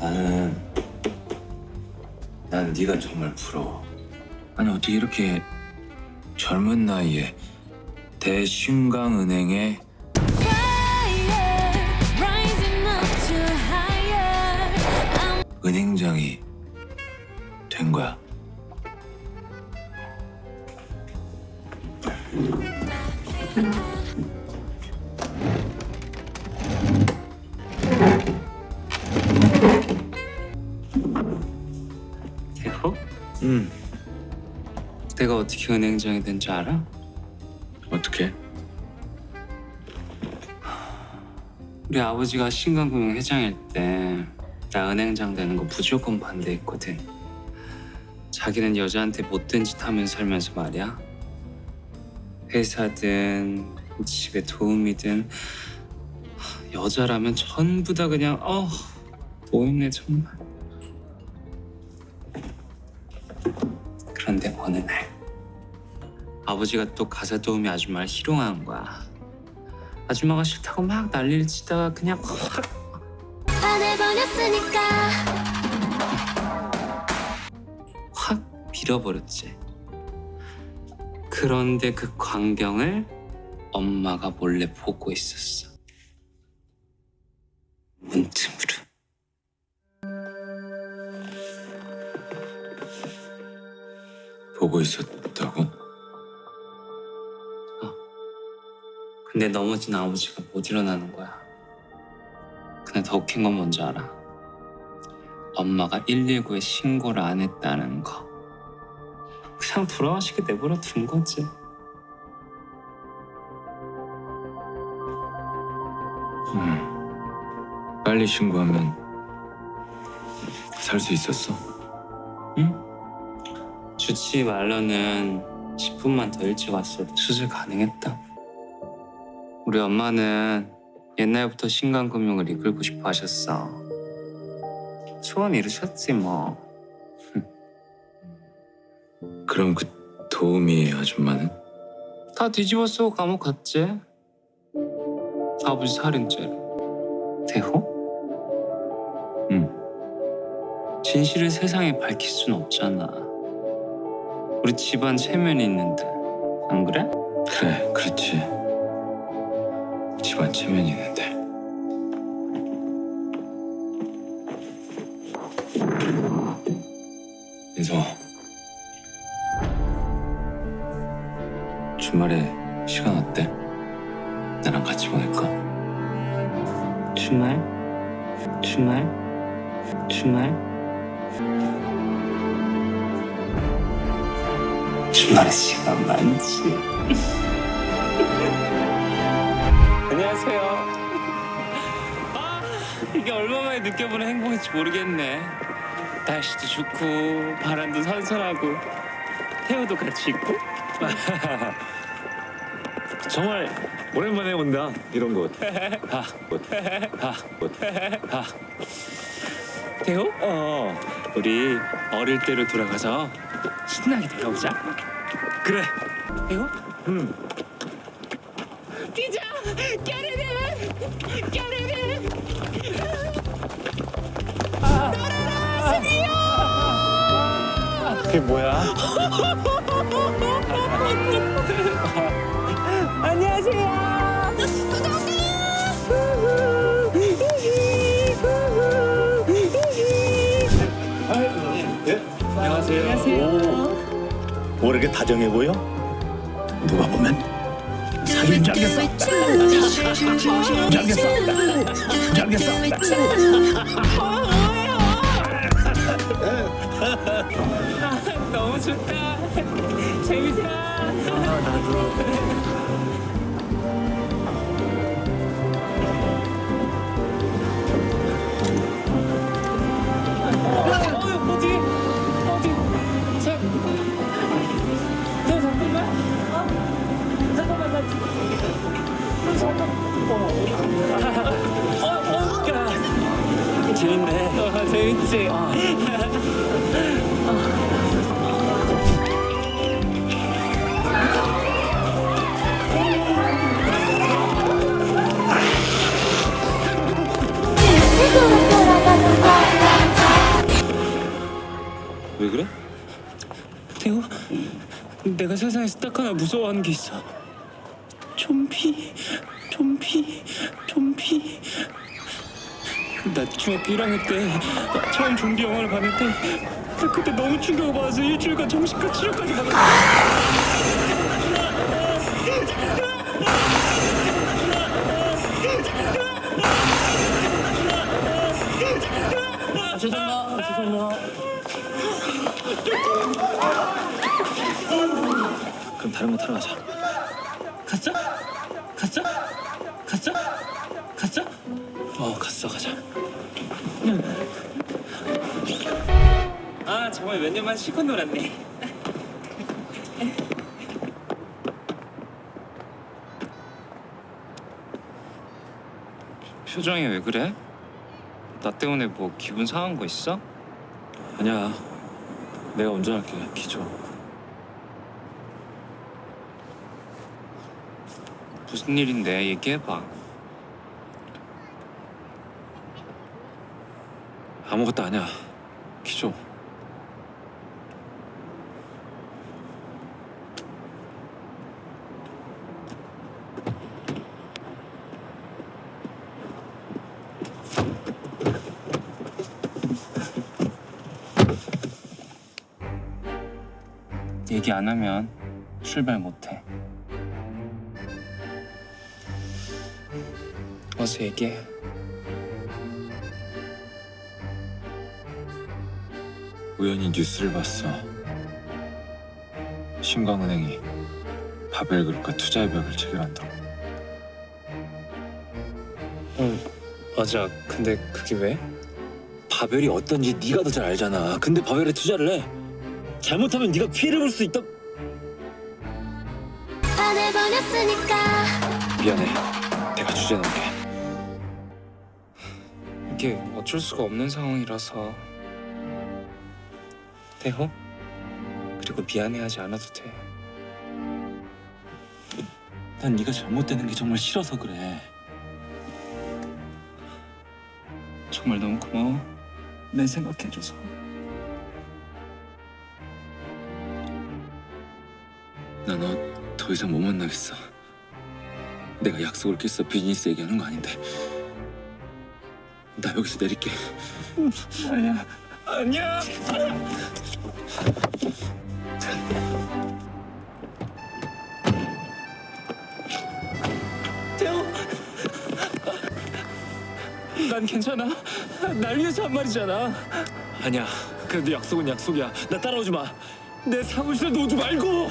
나는 난 네가 정말 부러워. 아니 어떻게 이렇게 젊은 나이에 대신강은행에 은행장이 된 거야. 대호? 응. 내가 어떻게 은행장이 된 줄 알아? 어떻게? 우리 아버지가 신강금융 회장일 때 나 은행장 되는 거 무조건 반대했거든. 자기는 여자한테 못된 짓 하면서 살면서 말이야. 회사든 집에 도움이든 하, 여자라면 전부 다 그냥 어 보이네 정말. 그런데 어느 날 아버지가 또 가사 도우미 아줌마를 희롱한 거야. 아줌마가 싫다고 막 난리를 치다가 그냥 확 반해버렸으니까. 확 밀어버렸지. 그런데 그 광경을 엄마가 몰래 보고 있었어. 문틈으로. 보고 있었다고? 근데 넘어진 아버지가 못 일어나는 거야. 근데 더 웃긴 건 뭔지 알아? 엄마가 119에 신고를 안 했다는 거. 그냥 돌아가시게 내버려 둔 거지. 응. 빨리 신고하면 살 수 있었어? 주치 말로는 10분만 더 일찍 왔어도 수술 가능했다. 우리 엄마는 옛날부터 신강금융을 이끌고 싶어 하셨어. 소원 이루셨지 뭐. 그럼 그 도우미 아줌마는? 다 뒤집어 쓰고 감옥 갔지. 아버지 살인죄로. 대호? 응. 진실을 세상에 밝힐 순 없잖아. 우리 집안 체면이 있는데. 안 그래? 그래, 그렇지. 집안 체면이 있는데. 민성아. 주말에 시간 어때? 나랑 같이 보낼까? 주말? 주말? 주말? 주말에 시간 많지. 안녕하세요. 아, 이게 얼마만에 느껴보는 행복인지 모르겠네. 날씨도 좋고 바람도 선선하고 태우도 같이 있고. 정말 오랜만에 온다 이런 곳. 아, 아, 아. 태호? 어 우리 어릴 때로 돌아가서 신나게 놀아보자. 그래. 태호? 음. 뛰자! 까르르! 까르르! 그게 뭐야? 안녕하세요. 뭐 이렇게 다정해 보여? 누가 보면 살인자겠어. 자겠어. 너무 좋다. 재밌다. 어, 재밌네. 어, 재밌지. 왜 그래? 태호, 내가 세상에서 딱 하나 무서워하는 게 있어. 좀비. 좀비, 좀비. 나 중학교 1학년 때 처음 좀비 영화를 봤는데 나 그때 너무 충격을 받아서 일주일간 정신과 치료까지 받았어. 죄송합니다. 죄송합니다. 그럼 다른 거 타러 가자. 갔어? 어 갔어 가자 아 정말 몇 년만 실컷 놀았네 표정이 왜 그래? 나 때문에 뭐 기분 상한 거 있어? 아니야. 내가 운전할게. 기조. 무슨 일인데 얘기해봐 아무것도 아니야. 기조. 얘기 안 하면 출발 못해 어서 얘기해 우연히 뉴스를 봤어. 신광은행이 바벨 그룹과 투자의 벽을 체결한다고. 응 맞아 근데 그게 왜? 바벨이 어떤지 네가 더 잘 알잖아. 근데 바벨에 투자를 해. 잘못하면 네가 피해를 볼 수 있다. 반해버렸으니까 미안해. 내가 주제 넘게. 이게 어쩔 수가 없는 상황이라서 대호? 그리고 미안해하지 않아도 돼 난 네가 잘못되는 게 정말 싫어서 그래. 정말 너무 고마워 내 생각해줘서 나 너 더 이상 못 만나겠어. 내가 약속을 깼어. 비즈니스 얘기하는 거 아닌데. 나 여기서 내릴게. 아니야 아니야 난 괜찮아 날 위해서 한 말이잖아 아니야. 그래도 약속은 약속이야. 나 따라오지 마. 내 사무실에 놓지 말고.